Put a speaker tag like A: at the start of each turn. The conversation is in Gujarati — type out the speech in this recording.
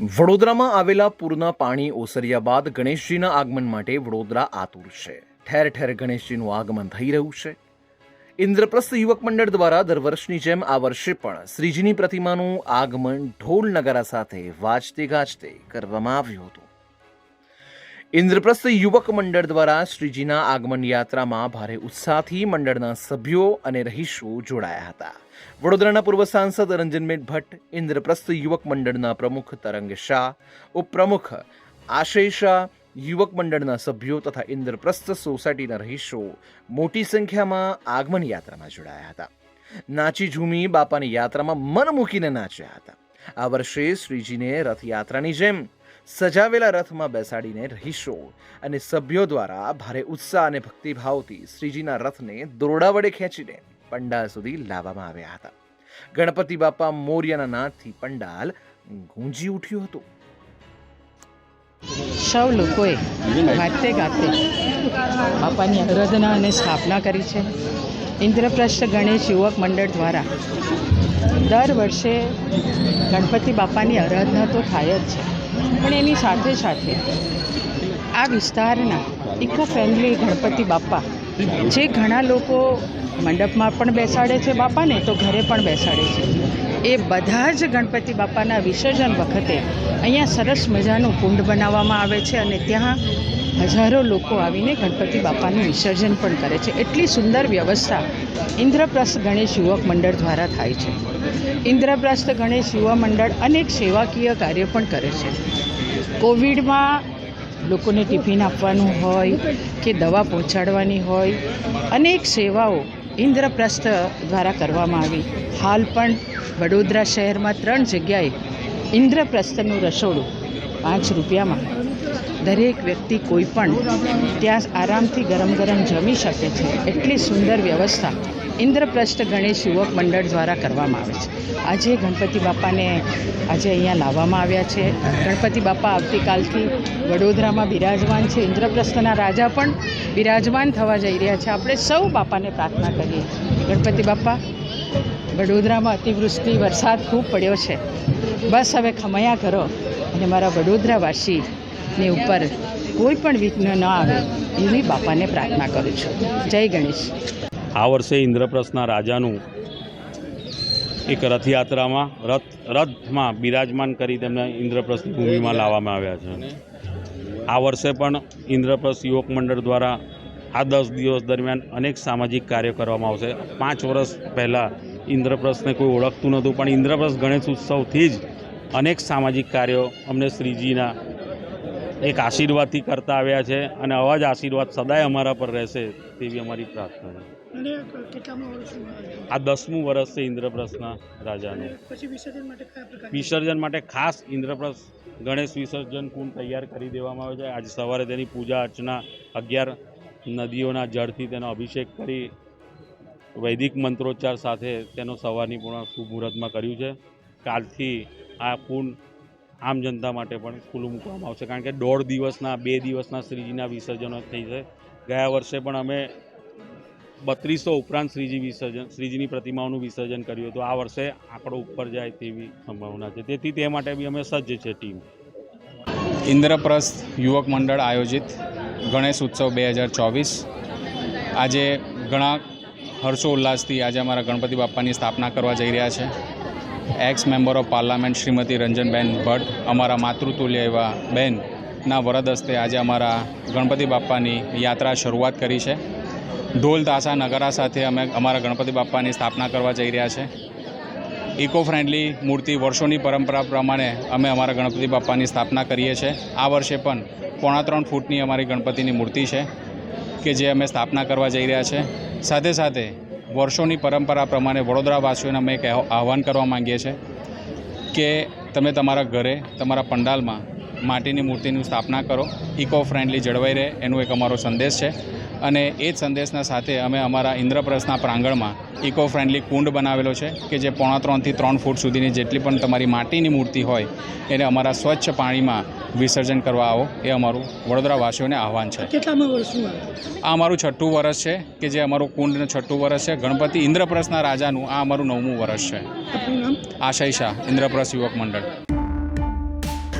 A: વડોદરામાં આવેલા પૂરના પાણી ઓસર્યા બાદ ગણેશજીના આગમન માટે વડોદરા આતુર છે. ઠેર ઠેર ગણેશજીનું આગમન થઈ રહ્યું છે. ઇન્દ્રપ્રસ્થ યુવક મંડળ દ્વારા દર વર્ષની જેમ આ વર્ષે પણ શ્રીજીની પ્રતિમાનું આગમન ઢોલ નગારા સાથે વાજતે ગાજતે કરવામાં આવ્યું હતું. ઇન્દ્રપ્રસ્થ યુવક મંડળ દ્વારા શ્રીજીના આગમન યાત્રામાં ભારે ઉત્સાહથી મંડળના સભ્યો અને રહીશો જોડાયા હતા. વડોદરાના પૂર્વ સાંસદ રંજનબેન ભટ્ટ, ઇન્દ્રપ્રસ્થ યુવક મંડળના પ્રમુખ તરંગ શાહ, ઉપપ્રમુખ આશય શાહ, યુવક મંડળના સભ્યો તથા ઇન્દ્રપ્રસ્થ સોસાયટીના રહીશો મોટી સંખ્યામાં આગમન યાત્રામાં જોડાયા હતા. નાચી ઝૂમી બાપાની યાત્રામાં મન મૂકીને નાચ્યા હતા. આ વર્ષે શ્રીજીને રથયાત્રાની જેમ સજાવેલા રથમાં બેસાડીને રહીશો અને સભ્યો દ્વારા ભારે ઉત્સાહ અને ભક્તિભાવથી શ્રીજીના રથને દોરડા વડે ખેંચીને પંડાલ સુધી લાવવામાં આવ્યા હતા. ગણપતિ બાપા મોર્યના નાદથી પંડાલ ગુંજી ઉઠ્યું હતું.
B: સૌ લોકોએ ગાતે ગાતે. બાપાની આરાધના અને સ્થાપના કરી છે. ઇન્દ્રપ્રસ્થ ગણેશ યુવક મંડળ દ્વારા. દર વર્ષે ગણપતિ બાપાની આરાધના તો થાય જ છે. પણ એની સાથે સાથે આ વિસ્તારના ઇકો ફ્રેન્ડલી ગણપતિ બાપા, જે ઘણા લોકો મંડપમાં પણ બેસાડે છે બાપાને, તો ઘરે પણ બેસાડે છે. એ બધા જ ગણપતિ બાપાના વિસર્જન વખતે અહીંયા સરસ મજાનું કુંડ બનાવવામાં આવે છે અને ત્યાં હજારો લોકો આવીને ગણપતિ બાપાનું વિસર્જન પણ કરે છે. એટલી સુંદર વ્યવસ્થા ઇન્દ્રપ્રસ્થ ગણેશ યુવક મંડળ દ્વારા થાય છે. ઇન્દ્રપ્રસ્થ ગણેશ યુવા મંડળ અનેક સેવાકીય કાર્ય પણ કરે છે. કોવિડમાં લોકોને ટિફિન આપવાનું હોય કે દવા પહોંચાડવાની હોય, અનેક સેવાઓ ઇન્દ્રપ્રસ્થ દ્વારા કરવામાં આવી. હાલ પણ વડોદરા શહેરમાં ત્રણ જગ્યાએ ઇન્દ્રપ્રસ્થનું રસોડું પાંચ રૂપિયામાં દરેક વ્યક્તિ કોઈ પણ ત્યાં આરામથી ગરમ ગરમ જમી શકે છે. એટલી સુંદર વ્યવસ્થા ઇન્દ્રપ્રસ્થ ગણેશ યુવક મંડળ દ્વારા કરવામાં આવે છે. આજે ગણપતિ બાપાને આજે અહીંયા લાવવામાં આવ્યા છે. ગણપતિ બાપા આવતીકાલથી વડોદરામાં બિરાજમાન છે. ઇન્દ્રપ્રસ્થના રાજા પણ બિરાજમાન થવા જઈ રહ્યા છે. આપણે સૌ બાપાને પ્રાર્થના કરીએ. ગણપતિ બાપા, વડોદરામાં અતિવૃષ્ટિ, વરસાદ ખૂબ પડ્યો છે. બસ હવે ખમયા કરો અને મારા વડોદરાવાસીની ઉપર કોઈ પણ વિઘ્ન ન આવે એવી બાપાને પ્રાર્થના કરું છું. જય ગણેશ.
C: આ વર્ષે ઇન્દ્રપ્રસ્થના રાજાનું એક રથયાત્રામાં, રથ, રથમાં બિરાજમાન કરી તેમને ઇન્દ્રપ્રસ્થ ભૂમિમાં લાવવામાં આવ્યા છે. આ વર્ષે પણ ઇન્દ્રપ્રસ્થ યુવક મંડળ દ્વારા આ દસ દિવસ દરમિયાન અનેક સામાજિક કાર્યો કરવામાં આવશે. પાંચ વર્ષ પહેલાં ઇન્દ્રપ્રસ્થને કોઈ ઓળખતું નહોતું, પણ ઇન્દ્રપ્રસ્થ ગણેશ ઉત્સવથી જ અનેક સામાજિક કાર્યો અમને શ્રીજીના એક આશીર્વાદથી કરતા આવ્યા છે અને આવા જ આશીર્વાદ સદાય અમારા પર રહેશે તેવી અમારી પ્રાર્થના છે. આ દસમું વર્ષ છે ઇન્દ્રપ્રસ્થના રાજાનું.
D: પછી વિસર્જન માટે કયા પ્રકાર
C: વિસર્જન માટે ખાસ ઇન્દ્રપ્રસ્થ ગણેશ વિસર્જન કુંડ તૈયાર કરી દેવામાં આવે છે. આજે સવારે તેની પૂજા અર્ચના અગિયાર નદીઓના જળથી તેનો અભિષેક કરી વૈદિક મંત્રોચ્ચાર સાથે તેનો સવારની પૂર્ણ શુભ મુહૂર્તમાં કર્યું છે. કાલથી આ કુંડ આમ જનતા માટે પણ ખુલ્લું મૂકવામાં આવશે. કારણ કે દોઢ દિવસના, બે દિવસના શ્રીજીના વિસર્જનો થઈ છે. ગયા વર્ષે પણ અમે બત્રીસો ઉપરાંત શ્રીજી વિસર્જન, શ્રીજીની પ્રતિમાઓનું વિસર્જન કર્યું હતું. આ વર્ષે આંકડો ઉપર જાય તેવી સંભાવના છે. તેથી તે માટે બી અમે સજ્જ છે ટીમ.
E: ઇન્દ્રપ્રસ્થ યુવક મંડળ આયોજિત ગણેશ ઉત્સવ બે હજાર ચોવીસ. આજે ઘણા હર્ષોલ્લાસથી આજે અમારા ગણપતિ બાપ્પાની સ્થાપના કરવા જઈ રહ્યા છે. Ex member of parliament Shrimati Ranjanben Bhatt અમારા માતૃતુલ્ય એવા બેનના વરદ હસ્તે આજે અમારા ગણપતિ બાપ્પાની યાત્રા શરૂઆત કરી છે. ઢોલ તાસા નગારા સાથે અમે અમારા ગણપતિ બાપ્પાની સ્થાપના કરવા જઈ રહ્યા છે. ઇકો ફ્રેન્ડલી મૂર્તિ વર્ષોની પરંપરા પ્રમાણે અમે અમારા ગણપતિ બાપ્પાની સ્થાપના કરીએ છીએ. આ વર્ષે પણ પોણા ત્રણ ફૂટની અમારી ગણપતિની મૂર્તિ છે કે જે અમે સ્થાપના કરવા જઈ રહ્યા છે. સાથે સાથે વર્ષોની પરંપરા પ્રમાણે વડોદરાવાસીઓને અમે એક આહવાન કરવા માંગીએ છીએ કે તમે તમારા ઘરે, તમારા પંડાલમાં માટીની મૂર્તિની સ્થાપના કરો ઇકો ફ્રેન્ડલી જળવાઈ રહે, એનો એક અમારો સંદેશ છે. અને એ જ સંદેશના સાથે અમે અમારા ઇન્દ્રપ્રસ્થના પ્રાંગણમાં ઇકો ફ્રેન્ડલી કુંડ બનાવેલો છે કે જે પોણા ત્રણથી ત્રણ ફૂટ સુધીની જેટલી પણ તમારી માટીની મૂર્તિ હોય એને અમારા સ્વચ્છ પાણીમાં વિસર્જન કરવા આવો એ અમારું વડોદરાવાસીઓને આહવાન છે.
D: કેટલામાં વર્ષનું
E: આ અમારું છઠ્ઠું વર્ષ છે કે જે અમારું કુંડનું છઠ્ઠું વર્ષ છે. ગણપતિ ઇન્દ્રપ્રસ્થના રાજાનું આ અમારું નવમું વર્ષ છે. આશય શાહ ઇન્દ્રપ્રસ્થ યુવક મંડળ.